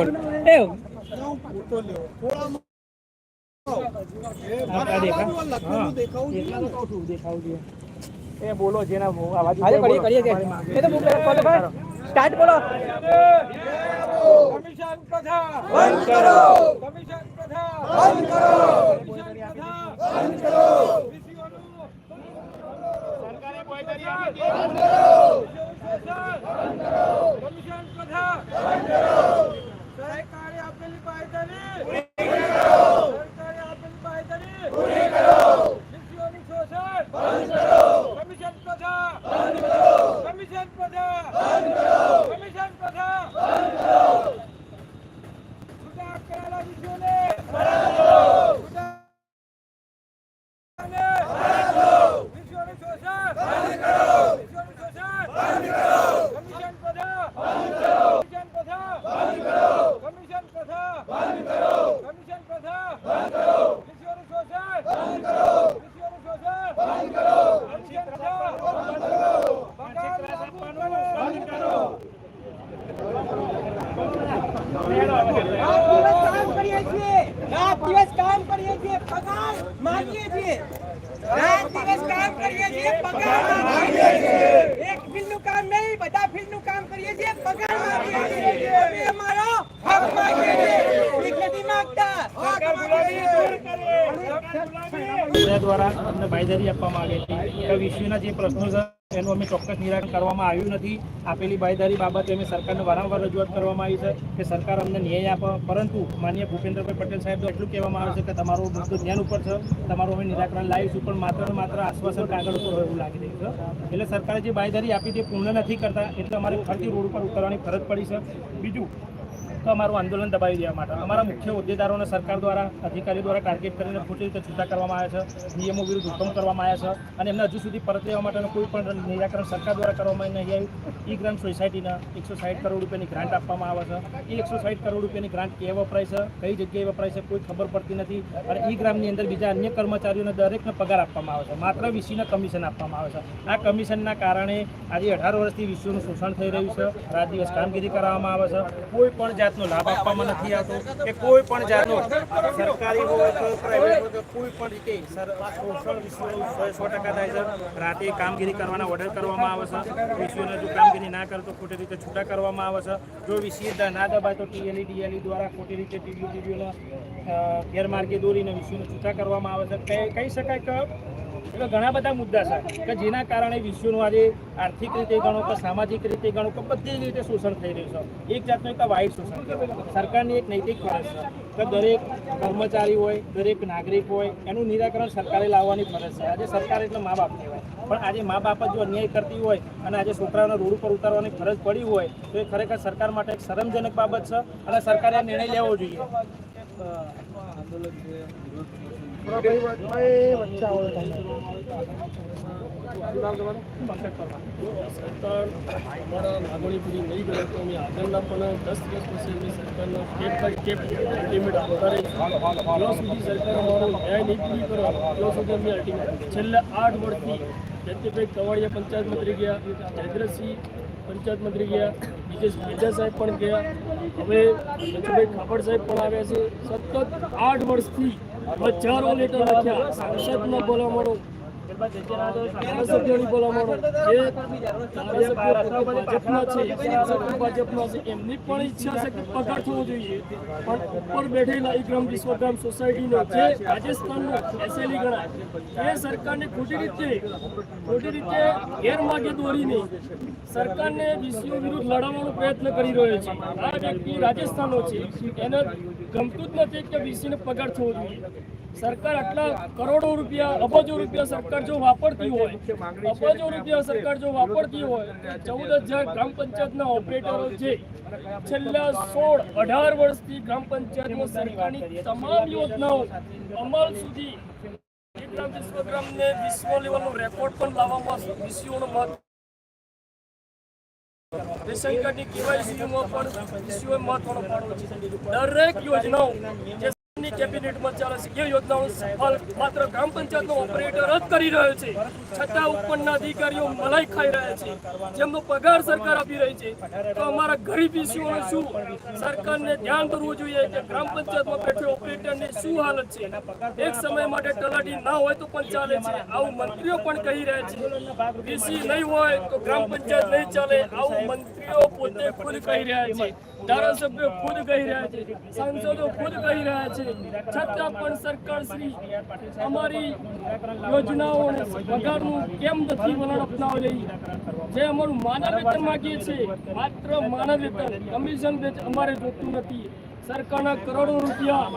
Photo એ બોલો જેના આજે કરીએ કરીએ કે? એ તો સ્ટાર્ટ બોલો. કમિશન પ્રથા બંધ કરો. કમિશન પ્રથા બંધ કરો. બંધ કરો. સરકારે બોયકટ બંધ કરો. કમિશન પ્રથા. બંધ કરો. Salut રાત દિવસ કામ કરીએ છીએ પગાર માંગીએ છીએ. રાત દિવસ કામ કરીએ છીએ પગાર માંગીએ છીએ. એક ફિલ્ડનું કામ નહીં બધા ફિલ્ડનું કામ કરીએ છીએ પગાર માંગીએ છીએ. અમે અમારો હક માંગીએ છીએ. ભીખ નથી માંગતા. હક માંગીએ છીએ. દ્વારા અમને બાંયધરી આપવામાં આવી હતી. વિશ્વના જે પ્રશ્નો છે એનું અમે ચોક્કસ નિરાકરણ કરવામાં આવ્યું નથી. આપેલી બાયદારી બાબતે અમે સરકારને વારંવાર રજૂઆત કરવામાં આવી છે કે સરકાર અમને ન્યાય આપે. પરંતુ માન્ય ભૂપેન્દ્રભાઈ પટેલ સાહેબ એટલું કહેવામાં આવે છે કે તમારું મુદ્દો ધ્યાન ઉપર છે. તમારું અમે નિરાકરણ લાવીશું, પણ માત્ર માત્ર આશ્વાસન કાગળ ઉપર એવું લાગી રહ્યું છે. એટલે સરકારે જે બાયદારી આપી તે પૂર્ણ નથી કરતા. એટલે અમારે ફરતી રોડ ઉપર ઉતરવાની ફરજ પડી છે. બીજું તો અમારું આંદોલન દબાવી દેવા માટે. અમારા મુખ્ય હોદ્દેદારોને સરકાર દ્વારા, અધિકારીઓ દ્વારા ટાર્ગેટ કરીને ખોટી રીતે છૂટા કરવામાં આવ્યા છે, નિયમો વિરુદ્ધ હુકમ કરવામાં આવ્યા છે અને એમને હજુ સુધી પરત લેવા માટેનું કોઈ પણ નિરાકરણ સરકાર દ્વારા કરવામાં નહીં આવ્યું. ઈ ગ્રામ સોસાયટીના એકસો સાઠ કરોડ રૂપિયાની ગ્રાન્ટ આપવામાં આવે છે. એ એકસો સાઠ કરોડ રૂપિયાની ગ્રાન્ટ ક્યાં વપરાય છે? કઈ જગ્યાએ વપરાય છે? કોઈ ખબર પડતી નથી. અને ઈ ગ્રામની અંદર બીજા અન્ય કર્મચારીઓને દરેકને પગાર આપવામાં આવે છે. માત્ર વીસીના કમિશન આપવામાં આવે છે. આ કમિશનના કારણે આજે અઢાર વર્ષથી વિશ્વનું શોષણ થઈ રહ્યું છે. રાત દિવસ કામગીરી કરવામાં આવે છે. કોઈ પણ જાતનો લાભ આપવામાં નથી આવતો. કે કોઈ પણ જાતનો સરકારી હોય તો પ્રાઇવેટ હોય કોઈ પણ રીતે શોષણ વિશ્વનું સો ટકા થાય છે. રાતે કામગીરી કરવાના ઓર્ડર કરવામાં આવે છે. વિશ્વને જો કામગીરી ના કરે તો ખોટી રીતે છૂટા કરવામાં આવે છે. જો વિશ્વ ના દબાય તો ટીએલઈ ડીએલઈ દ્વારા ખોટી રીતે ટીવીઓ ટીવીઓના ગેરમાર્ગે દોરીને વિશ્વને છૂટા કરવામાં આવે છે. કહી શકાય કે એવા ઘણા બધા મુદ્દા છે કે જેના કારણે વિશ્વનું આજે આર્થિક રીતે ગણો કે સામાજિક રીતે ગણો કે બધી રીતે શોષણ થઈ રહ્યું છે. એક જાતનું એક વાઇટ શોષણ સરકારની એક નૈતિક ફરજ છે કે દરેક કર્મચારી હોય, દરેક નાગરિક હોય, એનું નિરાકરણ સરકારે લાવવાની ફરજ છે. આજે સરકાર એટલે મા બાપ કહેવાય. પણ આજે મા બાપ જો અન્યાય કરતી હોય અને આજે છોકરાઓને રોડ ઉપર ઉતારવાની ફરજ પડી હોય, તો એ ખરેખર સરકાર માટે એક શરમજનક બાબત છે અને સરકારે નિર્ણય લેવો જોઈએ. પણ દસ દિવસ પછી સરકારનો સ્ટેપ અલ્ટિમેટ આપતા સુધી સરકાર અમારો ન્યાય નહીં પૂરી સુધી છેલ્લા આઠ વર્ષથી જયંતિભાઈ કવાડિયા પંચાયત મંત્રી ગયા જયદ્રસિંહ પંચાયત મંત્રી ગયા બીજે મેજા સાહેબ પણ ગયા હવે ખાપડ સાહેબ પણ આવ્યા છે સતત આઠ વર્ષથી હજારો લેટર લખ્યા. સાંસદના બોલવા માંડો ધારાસભ્યોની બોલાવવાનો. જે ભાજપના છે. ભાજપના છે. એમની પણ ઈચ્છા છે કે પગાર થવો જોઈએ. પણ ઉપર બેઠેલા ઇગ્રામ વિશ્વગ્રામ સોસાયટીનો જે રાજસ્થાનનો એસેલી ગણાય, એ સરકારને ખોટી રીતે ખોટી રીતે ગેરમાર્ગે દોરીને સરકારને વિશ્વ વિરુદ્ધ લડાવવાનો પ્રયત્ન કરી રહ્યો છે. આ વ્યક્તિ રાજસ્થાનનો છે. એને ગમતું જ નથી કે વીસીને પગાર થવો જોઈએ. સરકાર આટલા કરોડો રૂપિયા, અબજો રૂપિયા સરકાર જો વાપરતી હોય, અબજો રૂપિયા સરકાર જો વાપરતી હોય ચૌદ હજાર ગ્રામ પંચાયતના ઓપરેટરો છે છેલ્લા સોળ, અઢાર વર્ષથી ગ્રામ પંચાયતમાં સરકારની તમામ યોજનાઓ અમલ સુધી પણ લાવવામાં પણ દરેક યોજનાઓ ઓપરેટર કરી રહ્યો છે. છતાં ઉપરના અધિકારીઓ મલાઈ ખાઈ રહ્યા છે. જેમનો પગાર સરકાર આપી શું સરકારને ધ્યાન કરવું જોઈએ કે ગ્રામ પંચાયતમાં બેઠેલ ઓપરેટરની શું હાલત છે? એક સમય માટે તલાટી ના હોય તો પણ ચાલે છે. આવું મંત્રીઓ પણ કહી રહ્યા છે. વીસી નહીં હોય તો ગ્રામ પંચાયત નહીં ચાલે. આવું મંત્રીઓ પોતે ખુદ કહી રહ્યા છે. ધારાસભ્યો ખુદ કહી રહ્યા છે. સાંસદો ખુદ કહી રહ્યા છે. છતાં પણ સરકાર શ્રી અમારી યોજનાઓને પગારનું કેમ નથી વલણ અપનાવી રહી? જે અમારું માનવ વેતન માગીએ છીએ, માત્ર માનવ વેતન કમિશન અમારે જોતું નથી. સરકારના કરોડો રૂપિયા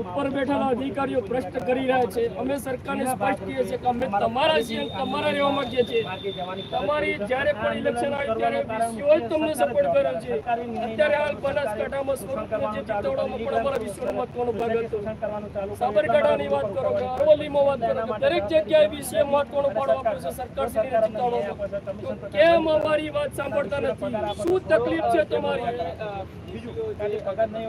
ઉપર બેઠેલા અધિકારીઓ ભ્રષ્ટ કરી રહ્યા છે. અમે સરકારને સ્પષ્ટ કહીએ છીએ કે અમે તમારા છીએ તમારા રહેવા માંગીએ છીએ. તમારી જ્યારે પણ ઇલેક્શન આવે ત્યારે વિશ્વ જ તમને સપોર્ટ કર્યો છે. અત્યારે હાલ બનાસકાંઠામાં સ્વરૂપનો જે ચિત્તોડમાં પણ અમારા વિશ્વનો મહત્વનો ભાગ હતો. સાબરકાંઠાની વાત કરો કે અરવલ્લીમાં વાત કરો દરેક જગ્યાએ વિશે મહત્વનો ફાળો આપ્યો છે સરકાર શ્રી ચિત્તોડમાં કેમ અમારી વાત સાંભળતા નથી? શું તકલીફ છે તમારી? બીજું પગાર નહીં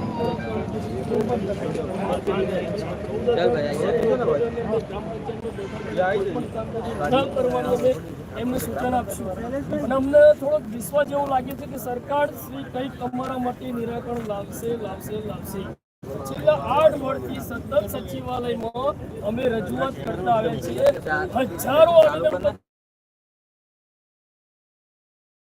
એમને સૂચન આપશું અને અમને થોડોક વિશ્વાસ જેવું લાગે છે કે સરકાર શ્રી કંઈક અમારા માટે નિરાકરણ લાવશે લાવશે લાવશે. છેલ્લા આઠ વર્ષથી સતત સચિવાલયમાં અમે રજૂઆત કરતા આવ્યા છીએ. હજારો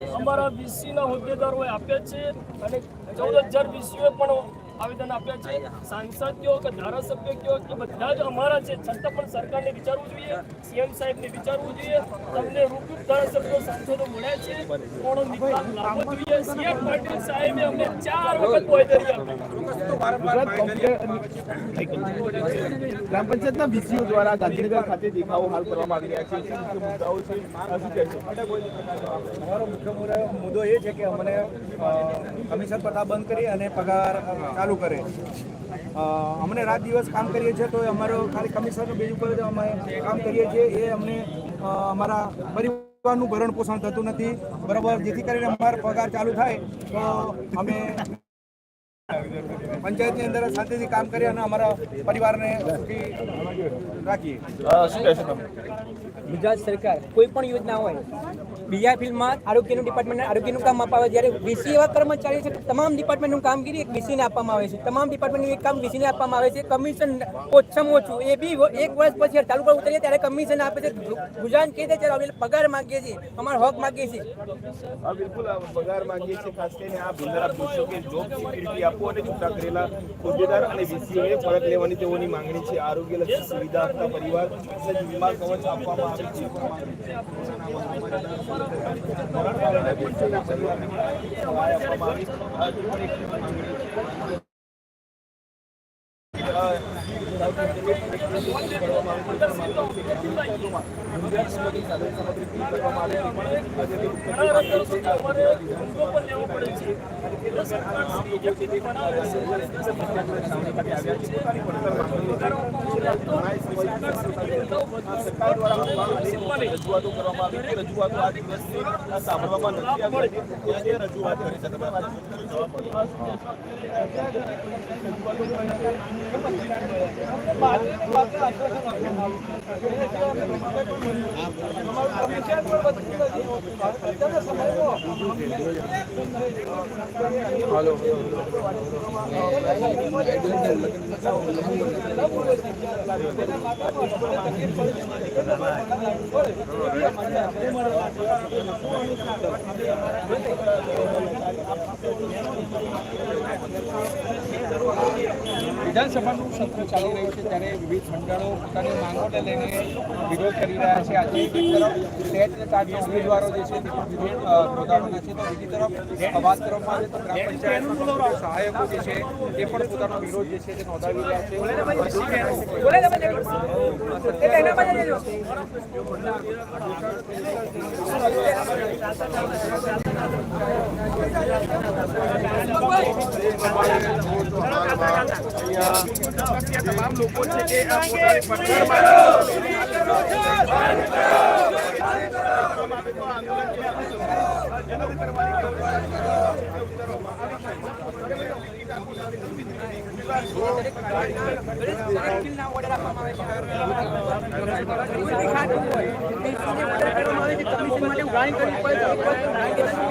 અમારા વીસી ના હોદ્દેદારોએ આપ્યા છે અને ચૌદ હજાર વીસીઓએ પણ આવેદન આપ્યા છે. સાંસદ કયો કે ધારાસભ્ય કયો કે બધા જ અમારા છે છતાં પણ સરકારને વિચારવું જોઈએ સીએમ સાહેબને વિચારવું જોઈએ. તમને રૂપિયા ધારાસભ્યો સાંસદો મળ્યા છે. કોણો નિકાલ લાવવો જોઈએ. સીએમ પાટીલ સાહેબે અમને ચાર વખત બોયદરી આપી. ગ્રામ પંચાયતના વીસીઓ દ્વારા ગાંધીનગર ખાતે દેખાવો હાલ કરવામાં આવી રહ્યા છે. મુદ્દાઓ છે? આ શું કહેશો અમારો મુખ્ય મુદ્દો- એ છે કે અમને કમિશન પ્રથા બંધ કરી અને પગાર અ, ચાલુ કરે. અમને રાત દિવસ કામ કરીએ છીએ તો અમારો ખાલી કમિશનર બેઝ ઉપર અમે કામ કરીએ છીએ. એ અમને અમારા પરિવારનું ભરણ પોષણ થતું નથી. બરાબર, જેથી કરીને અમારો પગાર ચાલુ થાય તો અમે પંચાયતની અંદર શાંતિથી કામ કરીએ અને અમારા પરિવારને સુખી રાખીએ. શું કહેશો તમે? ગુજરાત સરકાર કોઈ પણ યોજના હોય બીજા ફિલ્ડમાં આરોગ્યનું ડિપાર્ટમેન્ટ આરોગ્યનું કામ અપાવે જ્યારે વીસી એવા કર્મચારી છે તમામ ડિપાર્ટમેન્ટનું કામગીરી એક વીસીને આપવામાં આવે છે. તમામ ડિપાર્ટમેન્ટનું એક કામ વીસીને આપવામાં આવે છે. કમિશન ઓછામાં ઓછું એ બી એક વર્ષ પછી પર ઉતરીએ ત્યારે કમિશન આપે છે. ગુજરાત કહે છે ત્યારે અમે પગાર માગીએ છીએ અમારો હક માગીએ છીએ. બિલકુલ પગાર માગીએ છીએ. ખાસ કરીને આ બિલ્ડર આપ કે જોબ સિક્યુરિટી આપો અને છૂટા કરેલા હોદ્દેદાર અને વીસીઓએ ફરક લેવાની તેઓની માંગણી છે. આરોગ્યલક્ષી સુવિધા આપતા પરિવાર વીમા કવચ આપવામાં આવે છે. આપવામાં આવી સરકાર દ્વારા રજૂઆતો આ દિવસથી સાંભળવામાં નથી આવી રજૂઆત કરી છે વાત વિધાનસભાનું સત્ર ચાલી રહ્યું છે ત્યારે વિવિધ મંડળો પોતાની માંગોને લઈને વિરોધ કરી રહ્યા છે. આજે એક તરફ ટેટ કાર્ડના ઉમેદવારો જે છે તે વિરોધ અ, છે. તો બીજી તરફ વાત કરવામાં આવે તો ગ્રામ પંચાયતના સહાયકો જે છે તે પણ પોતાનો વિરોધ જે છે તે નોંધાવી રહ્યા છે. લેજો. તમામ લોકો છે તે આ પોતાની commission માટે ઉઘરાણી કરવી પડે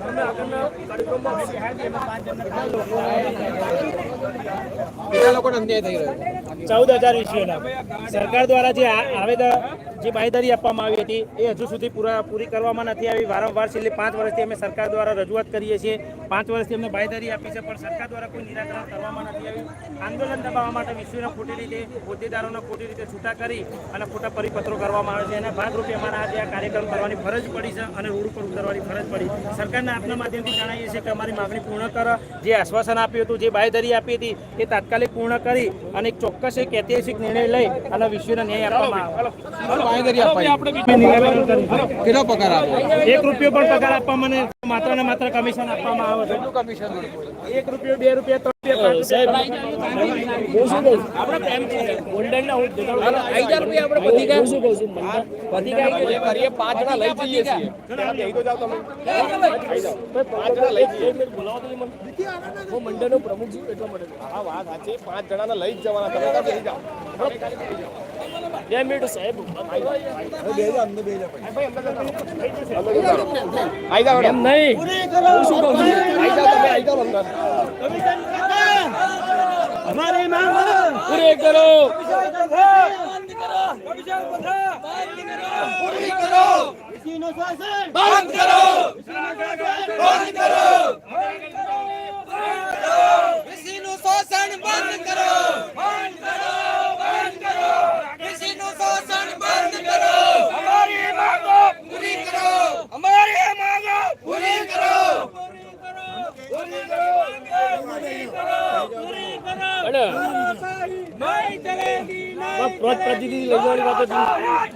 ચૌદ હજાર વિષયોના સરકાર દ્વારા જે આવેદન જે બાંયધરી આપવામાં આવી હતી, એ હજુ સુધી પૂરા પૂરી કરવામાં નથી આવી. વારંવાર છેલ્લે પાંચ વર્ષથી અમે સરકાર દ્વારા રજૂઆત કરીએ છીએ. પાંચ વર્ષથી અમને બાંયધરી આપી છે, પણ સરકાર દ્વારા કોઈ નિરાકરણ કરવામાં નથી આવ્યું. આંદોલન દબાવવા માટે વિશ્વને ખોટી રીતે, હોદ્દેદારોને ખોટી રીતે છૂટા કરી અને ખોટા પરિપત્રો કરવામાં આવે છે. એના ભાગરૂપે અમારા આજે આ કાર્યક્રમ કરવાની ફરજ પડી છે અને રોડ ઉપર ઉતરવાની ફરજ પડી. સરકારને આપના માધ્યમથી જણાવીએ છીએ કે અમારી માગણી પૂર્ણ કર. જે આશ્વાસન આપ્યું હતું, જે બાંયધરી આપી હતી, એ તાત્કાલિક પૂર્ણ કરી અને એક ચોક્કસ એક ઐતિહાસિક નિર્ણય લઈ અને વિશ્વને ન્યાય આપવામાં આવે. કેટલો પગાર આપો. એક રૂપિયો પણ પગાર આપવામાં મને માત્ર ને માત્ર કમિશન આપવામાં આવે છે. એક રૂપિયો બે રૂપિયા ત્રણ રૂપિયા પાંચ જણા હું મંડળનો પ્રમુખ છું એટલા માટે. આ વાત સાચી. પાંચ જણાને લઈ જ જવાના. તમે બે મિનિટ સાહેબ. આઈ જાઓ એમ નહીં. હું શું કહું આઈ જાઓ તમે આઈ જાઓ અંદર પૂરી કરો. વીસીનું શોષણ બંધ કરો. બંધ કરો બંધ કરો વીસીનું શોષણ બંધ કરો અમારી માંગો પૂરી કરો અમારી માંગો પૂરી કરો અને નહીં ચલેગી પ્રતિનિધિ લઈ જવાની વાત હતી